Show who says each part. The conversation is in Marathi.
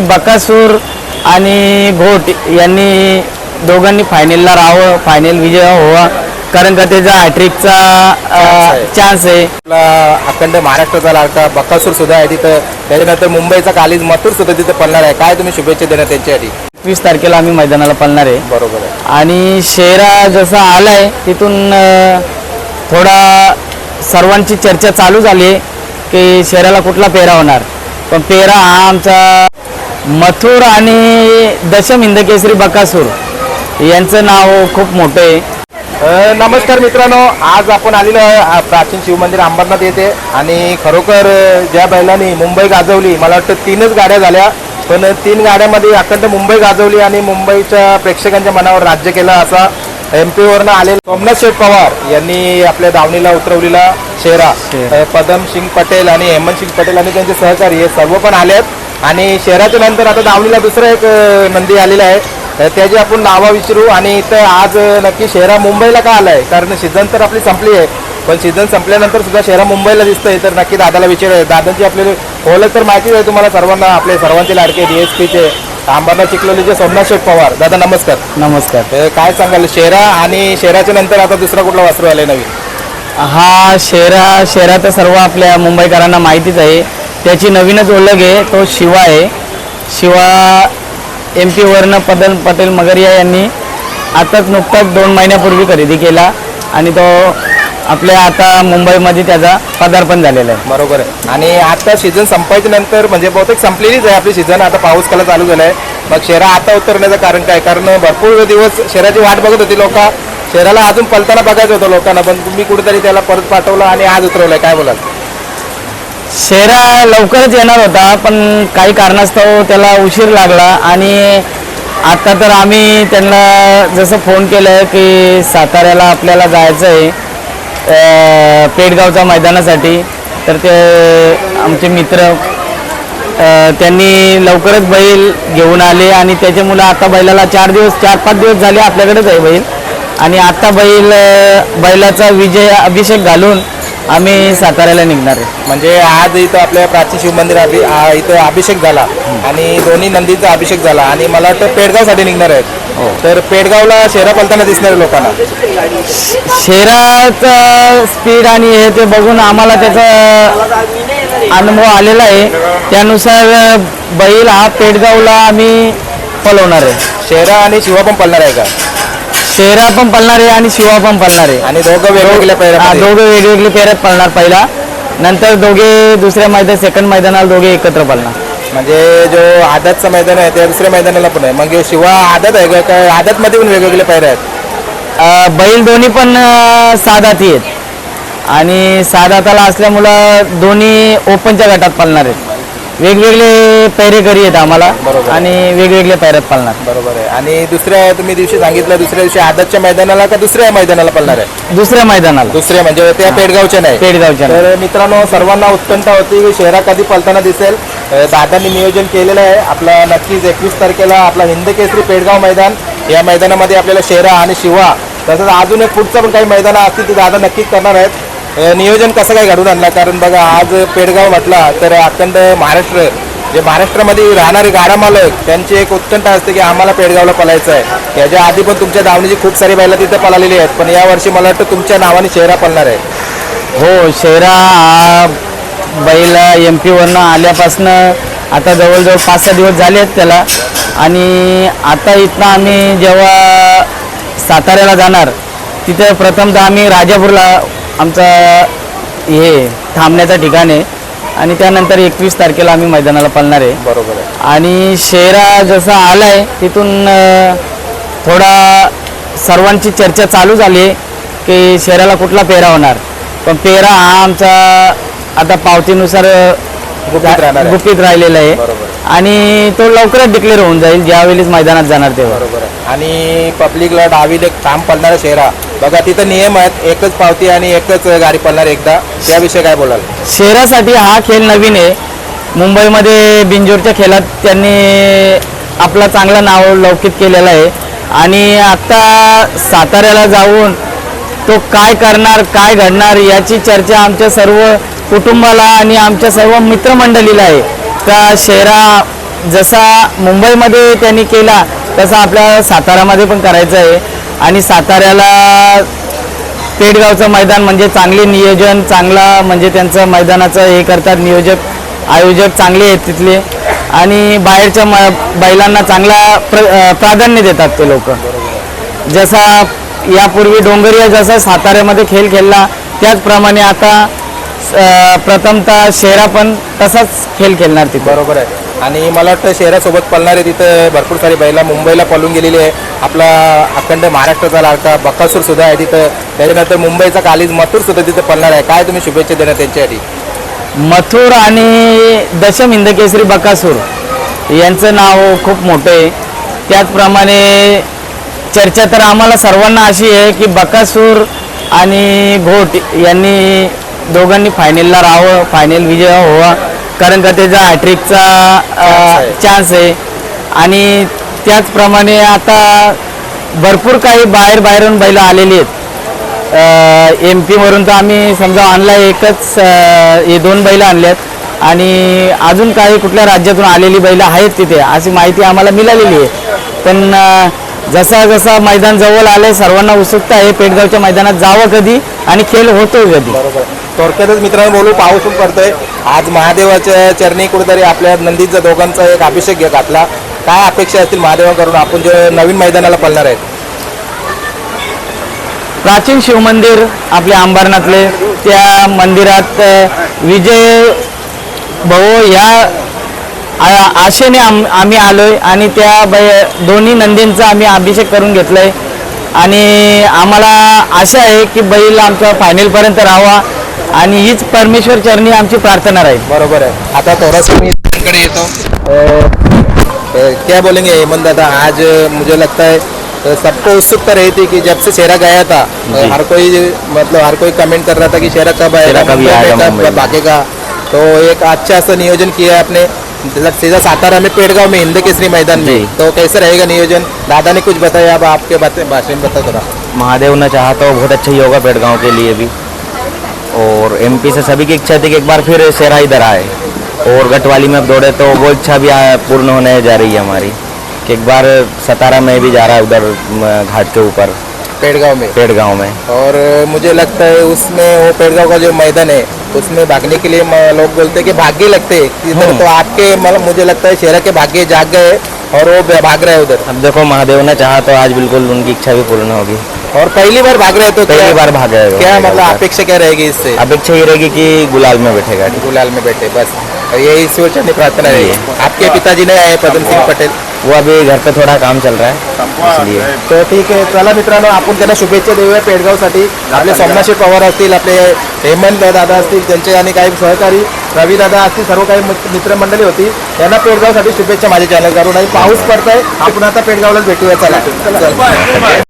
Speaker 1: बकासूर आणि घोट यांनी दोघांनी फायनलला राहावं फायनल विजय व्हावा. कारण का त्याचा हॅट्रिकचा. चान्स आहे.
Speaker 2: आपला अखंड महाराष्ट्राचा लाडका बकासूर सुद्धा आहे तिथं. त्याच्यानंतर मुंबईचा कालीज मथुर सुद्धा तिथं पडणार आहे. काय तुम्ही शुभेच्छा देणार त्यांच्यासाठी?
Speaker 1: वीस तारखेला आम्ही मैदानाला पळणार आहे.
Speaker 2: बरोबर आहे.
Speaker 1: आणि शेरा जसा आलाय तिथून अ, थोडा सर्वांची चर्चा चालू झाली आहे की शेराला कुठला पेरा होणार. पण पेरा हा आमचा मथुर आणि दशम हिंदकेसरी बकासूर यांचं नाव खूप मोठं आहे.
Speaker 2: नमस्कार मित्रांनो आज आपण आलेलो आहे प्राचीन शिवमंदिर अंबरनाथ येथे. आणि खरोखर ज्या बैलांनी मुंबई गाजवली मला वाटतं तीनच गाड्या झाल्या. पण तीन गाड्यामध्ये अखंड मुंबई गाजवली आणि मुंबईच्या प्रेक्षकांच्या मनावर राज्य केलं असा एम पीवरनं आलेला सोमनाथ शेठ पवार यांनी आपल्या दावणीला उतरवलेला शेरा पदम सिंग पटेल आणि हेमंत सिंग पटेल आणि त्यांचे सहकारी हे सर्व पण आलेत. आणि शहराच्या नंतर आता दावणीला दुसरा एक नंदी आलेला आहे. तर त्याची आपण नावं विचारू आणि इथं आज नक्की शहरा मुंबईला का आलाय? कारण सीझन तर आपली संपली आहे पण सीझन संपल्यानंतर सुद्धा शहरा मुंबईला दिसतंय. तर नक्की दादाला विचारूया दादांची आपल्याला ओळख तर माहिती आहे तुम्हाला सर्वांना. आपले सर्वांचे लाडके डी एस पीचे अंबरनाथ चिखलोलीचे सोमनाथ शेठ पवार. दादा नमस्कार.
Speaker 1: नमस्कार.
Speaker 2: तर काय सांगाल? शेरा आणि शेराच्या नंतर आता दुसरा कुठला वासरू आलाय नवीन?
Speaker 1: हा शेरा शेरा तर सर्व आपल्या मुंबईकरांना माहितीच आहे. त्याची नवीनच ओळख आहे. तो शिवा आहे. शिवा एम पीवरनं पदन पटेल मगरिया यांनी आताच नुकताच दोन महिन्यापूर्वी खरेदी केला आणि तो आपल्या आता मुंबईमध्ये त्याचा पदार्पण झालेला आहे.
Speaker 2: बरोबर आहे. आणि आता सीझन संपायच्या नंतर म्हणजे बहुतेक संपलेलीच आहे आपली सीझन आता पाऊस काला चालू झाला आहे मग शेरा आता उतरण्याचं कारण काय? कारण भरपूर दिवस शहराची वाट बघत होती लोक. शहराला अजून पलताना बघायचं होतं लोकांना पण तुम्ही कुठेतरी त्याला परत पाठवलं आणि आज उतरवलं काय बोलाल?
Speaker 1: शेरा लवकरच येणार होता पण काही कारणास्तव त्याला उशीर लागला आणि आता तर आम्ही त्यांना जसं फोन केलं की साताऱ्याला आपल्याला जायचं आहे अं, पेडगावच्या मैदानासाठी तर ते आमचे मित्र त्यांनी लवकरच बैल घेऊन आले आणि त्याच्यामुळं आता बैलाला चार दिवस चार पाच दिवस झाले आपल्याकडेच आहे बैल. आणि आत्ता बैल बैलाचा विजय अभिषेक घालून आम्ही साताऱ्याला निघणार आहे.
Speaker 2: म्हणजे आज इथं आपल्या प्राचीन शिव मंदिर अभि आ- इथं अभिषेक झाला. आणि दोन्ही नंदीचा अभिषेक झाला. आणि मला वाटतं पेडगावसाठी निघणार आहेत. तर पेडगावला शेरा पलताना दिसणार आहे लोकांना.
Speaker 1: शेराचं स्पीड आणि हे ते बघून आम्हाला त्याचा अनुभव आलेला आहे. त्यानुसार बैल हा पेडगावला आम्ही पलवणार आहे.
Speaker 2: शेरा आणि शिवा पण पळणार आहे का?
Speaker 1: शेरा पण पळणार आहे आणि शिवा पण पळणार आहे.
Speaker 2: आणि दोघं वेगवेगळ्या
Speaker 1: हा,
Speaker 2: पैऱ्या
Speaker 1: दोघे वेगवेगळे पेऱ्यात पळणार पहिला. नंतर दोघे दुसऱ्या मैदान सेकंड मैदानाला दोघे एकत्र पळणार.
Speaker 2: म्हणजे जो आदतचं मैदान आहे त्या दुसऱ्या मैदानाला पण आहे. मग ह्यो शिवा आदत आहे का? काय आदतमध्ये पण वेगवेगळे पैरे आहेत?
Speaker 1: अ, बैल दोन्ही पण अ, सादाती आहेत. आणि सादाताला असल्यामुळं दोन्ही ओपनच्या गटात पालणार आहेत. वेगवेगळे पैरेकरी आहेत आम्हाला
Speaker 2: बरोबर.
Speaker 1: आणि वेगवेगळे पैऱ्यात पालणार.
Speaker 2: बरोबर आहे. आणि दुसऱ्या तुम्ही दिवशी सांगितलं दुसऱ्या दिवशी आदतच्या मैदानाला का दुसऱ्या मैदानाला पळणार आहे?
Speaker 1: दुसऱ्या मैदानाला.
Speaker 2: दुसऱ्या म्हणजे त्या पेडगावच्या नाही.
Speaker 1: पेडगावच्या
Speaker 2: तर मित्रांनो सर्वांना उत्कंठा होती की शहरा कधी पलताना दिसेल. अ, दादांनी नियोजन केलेलं आहे. आपला नक्कीच एकवीस तारखेला आपला हिंद केसरी पेडगाव मैदान या मैदानामध्ये आपल्याला शेरा आणि शिवा तसंच अजून एक पुढचं पण काही मैदानं असतील ते दादा नक्कीच करणार आहेत. नियोजन कसं काय घडून आणलं? कारण बघा आज पेडगाव म्हटला तर अखंड महाराष्ट्र जे महाराष्ट्रामध्ये राहणारे गाडा मालक त्यांची एक उत्कंठा असते की आम्हाला पेडगावला पळायचं आहे. याच्या आधी पण तुमच्या दावणीची खूप सारी बैला तिथे पळालेली आहेत पण यावर्षी मला वाटतं तुमच्या नावाने शहरा पळणार आहे.
Speaker 1: हो शेरा बैल एम पीवरनं आल्यापासनं आता जवळजवळ पाच सहा दिवस झाले आहेत त्याला. आणि आता इथनं आम्ही जेव्हा साताऱ्याला जाणार तिथे प्रथमतः आम्ही राजापूरला आमचा हे थांबण्याचं ठिकाण आहे. आणि त्यानंतर एकवीस तारखेला आम्ही मैदानाला पळणार आहे.
Speaker 2: बरोबर आहे.
Speaker 1: आणि शेरा जसा आलाय तिथून अ, थोडा सर्वांची चर्चा चालू झाली आहे की शेराला कुठला पेरा होणार. पण पेरा हा आमचा आता पावतीनुसार अ,
Speaker 2: गुपित राहणार आहे.
Speaker 1: गुपित राहिलेला आहे.
Speaker 2: बरोबर.
Speaker 1: आणि तो लवकरच डिक्लेअर होऊन जाईल ज्यावेळेस मैदानात जाणार तेव्हा.
Speaker 2: बरोबर आहे. आणि पब्लिकला एक काम पडणारा शहरा बघा तिथं नियम आहेत. एकच पावती आणि एकच गाडी पडणार एकदा. त्याविषयी काय बोलाल?
Speaker 1: शेरासाठी हा खेळ नवीन आहे. मुंबईमध्ये बिंजोरच्या खेळात त्यांनी आपला चांगला नाव लौकिक केलेला आहे. आणि आत्ता साताऱ्याला जाऊन तो काय करणार काय घडणार याची चर्चा आमच्या सर्व कुटुंबाला आणि आमच्या सर्व मित्रमंडळीला आहे. का शेरा जसा मुंबईमध्ये त्यांनी केला तसा आपल्या सातारामध्ये पण करायचं आहे. आणि साताऱ्याला पेडगावचं मैदान म्हणजे चांगले नियोजन चांगला म्हणजे त्यांचं मैदानाचं हे करतात नियोजक आयोजक चांगले आहेत तिथले. आणि बाहेरच्या म बैलांना चांगला प्र प्राधान्य देतात ते लोक. जसा यापूर्वी डोंगरिया जसा साताऱ्यामध्ये खेळ खेळला त्याचप्रमाणे आता प्रथमतः शेरा पण तसाच खेळ खेळणार तिथे.
Speaker 2: बरोबर आहे. आणि मला वाटतं शहरासोबत पळणारे तिथं भरपूर सारी बैला. मुंबईला पळून गेलेली आहे. आपला अखंड महाराष्ट्राचा लाडका बकासूर सुद्धा आहे तिथं. त्याच्यानंतर मुंबईचा कालीज मथुर सुद्धा तिथं पळणार आहे. काय तुम्ही शुभेच्छा देणार त्यांच्यासाठी?
Speaker 1: मथुर आणि दशम हिंदकेसरी बकासूर. यांचं नाव खूप मोठं आहे. त्याचप्रमाणे चर्चा तर आम्हाला सर्वांना अशी आहे की बकासूर आणि घोट यांनी दोघांनी फायनलला राहावं फायनल विजय व्हावा. कारण का त्याचा हॅट्रिकचा चान्स आहे. आणि त्याचप्रमाणे आता भरपूर काही बाहेर बाहेरून बैल आलेली आहेत. एम पीवरून तर आम्ही समजा आणला एकच हे दोन बैल आणल्यात आणि अजून काही कुठल्या राज्यातून आलेली बैल आहेत तिथे अशी माहिती आम्हाला मिळालेली आहे. पण जसा जसा मैदान जवळ आले सर्वांना उत्सुकता आहे पेटगावच्या मैदानात जावं कधी आणि खेळ होतो कधी.
Speaker 2: बरोबर. थोडक्यातच मित्रांनो बोलू पाऊस पण पडतोय. आज महादेवाच्या चरणी कुठेतरी आपल्या नंदीचा दोघांचा एक अभिषेक घातला काय अपेक्षा असतील महादेवाकडून? आपण जे नवीन मैदानाला पळणार आहेत.
Speaker 1: प्राचीन शिवमंदिर आपल्या अंबरनाथले त्या मंदिरात विजय भाऊ ह्या आशेने आम आम्ही आलोय आणि त्या बै दोन्ही नंदींचा आम्ही अभिषेक करून घेतलाय. आणि आम्हाला आशा आहे की बैल आमचा फायनलपर्यंत राहावा आणि हीच परमेश्वर चरणी आमची प्रार्थना राहील.
Speaker 2: बरोबर है आता थोड़ा मी इकडे येतो. क्या बोलेंगे हेमंत दादा? आज मुझे लगता है सबको उत्सुकता रही थी कि जब से शेरा गया था। हर कोई मतलब हर कोई कमेंट कर रहा था कि शेरा कब आएगा। भागेगा। तो एक अच्छा सा नियोजन किया है आपने। मतलब सीधा सातारा में पेड़गांव में हिंद केसरी मैदान में। तो कैसे रहेगा नियोजन? दादा ने कुछ बताया अब आपके बातें भाषण में बता थोड़ा।
Speaker 1: महादेव ने चाहा तो बहुत अच्छा ही होगा पेड़गांव के लिए भी। और एमपी से सभी की इच्छा थी कि एक बार फिर सेरा इधर आए। और गटवाली में अब दौड़े तो वो इच्छा भी पूर्ण होने जा रही है हमारी। कि एक बार सतारा में भी जा रहा है उधर घाट के ऊपर।
Speaker 2: पेड़गांव में?
Speaker 1: पेड़गांव में।
Speaker 2: और मुझे लगता है उसमें वो पेड़गांव का जो मैदान है उसमें भागने के लिए लोग बोलते हैं कि भाग्य लगते हैं इधर
Speaker 1: हम्म।
Speaker 2: तो आपके मतलब मुझे लगता है शहर के भाग्य जाग गए और वो भाग रहे हैं उधर।
Speaker 1: अब देखो महादेव ने चाहा तो आज बिल्कुल उनकी इच्छा भी पूर्ण होगी।
Speaker 2: और पहली बार भाग रहे हैं तो
Speaker 1: पहली बार रहे
Speaker 2: क्या मतलब अपेक्षा क्या रहेगी इससे?
Speaker 1: अपेक्षा ये रहेगी कि गुलाल में बैठेगा।
Speaker 2: गुलाल में बैठे बस। यही ईश्वर प्रार्थना रहेगी। आपके पिताजी ने आए पदम सिंह पटेल।
Speaker 1: वो अभी घर पे थोड़ा काम चल रहा है। इसलिए
Speaker 2: तर ठीक आहे. चला मित्रांनो आपण त्यांना शुभेच्छा देऊया. पेडगावसाठी. आपले सोमनाथशी पवार असतील आपले हेमंत दादा असतील त्यांचे आणि काही सहकारी रवी दादा असतील सर्व काही मित्र- मित्रमंडळी होती. त्यांना पेडगावसाठी शुभेच्छा माझ्या चॅनल करून आणि पाऊस पडतोय आपण आता पेडगावलाच भेटूया. चला.